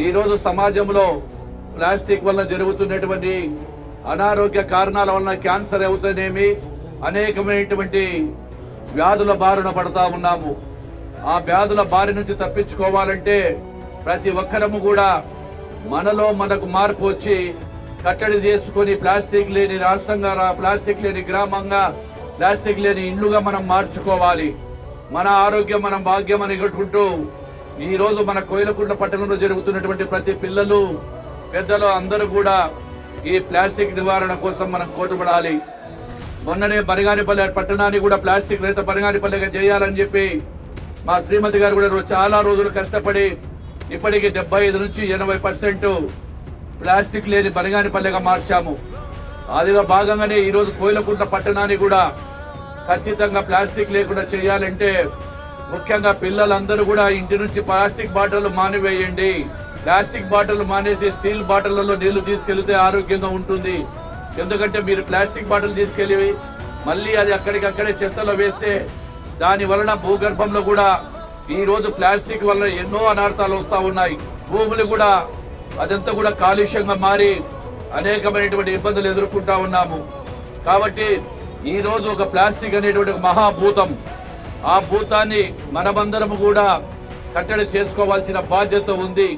ఈరోజు సమాజంలో ప్లాస్టిక్ వల్ల జరుగుతున్నటువంటి అనారోగ్య కారణాల వలన క్యాన్సర్ అవుతానేమి అనేకమైనటువంటి వ్యాధుల బారిన పడతా ఉన్నాము. ఆ వ్యాధుల బారి నుంచి తప్పించుకోవాలంటే ప్రతి ఒక్కరము కూడా మనలో మనకు మార్పు వచ్చి కట్టడి చేసుకొని ప్లాస్టిక్ లేని రాష్ట్రంగా ప్లాస్టిక్ లేని గ్రామంగా ప్లాస్టిక్ లేని ఇండ్లుగా మనం మార్చుకోవాలి. మన ఆరోగ్యం మనం భాగ్యం అని కట్టుకుంటూ ఈ రోజు మన కోయిలకుంట పట్టణంలో జరుగుతున్నటువంటి ప్రతి పిల్లలు పెద్దలు అందరూ కూడా ఈ ప్లాస్టిక్ నివారణ కోసం మనం కోటుపడాలి మొన్ననే బరిగానిపల్లె పట్టణాన్ని కూడా ప్లాస్టిక్ రహిత బరిగానిపల్లెగా చేయాలని చెప్పి మా శ్రీమతి గారు కూడా చాలా రోజులు కష్టపడి ఇప్పటికి డెబ్బై ఐదు నుంచి ఎనభై పర్సెంట్ ప్లాస్టిక్ లేని బరిగానిపల్లెగా మార్చాము. అదిలో భాగంగానే ఈరోజు కోయిలకుంట పట్టణాన్ని కూడా ఖచ్చితంగా ప్లాస్టిక్ లేకుండా చేయాలంటే ముఖ్యంగా పిల్లలందరూ కూడా ఇంటి నుంచి ప్లాస్టిక్ బాటిల్ మానివేయండి. ప్లాస్టిక్ బాటిల్ మానేసి స్టీల్ బాటిళ్ళలో నీళ్ళు తీసుకెళ్తే ఆరోగ్యంగా ఉంటుంది. ఎందుకంటే మీరు ప్లాస్టిక్ బాటిల్ తీసుకెళ్ళి మళ్ళీ అది అక్కడికక్కడే చెత్తలో వేస్తే దాని వలన భూగర్భంలో కూడా ఈరోజు ప్లాస్టిక్ వల్ల ఎన్నో అనర్థాలు వస్తూ ఉన్నాయి. భూములు కూడా అదంతా కూడా కాలుష్యంగా మారి అనేకమైనటువంటి ఇబ్బందులు ఎదుర్కొంటా ఉన్నాము. కాబట్టి ఈ రోజు ఒక ప్లాస్టిక్ అనేటువంటి ఒక మహాభూతం. ఆ భూతాన్ని మనమందరము కూడా కట్టడి చేసుకోవాల్సిన బాధ్యత ఉంది.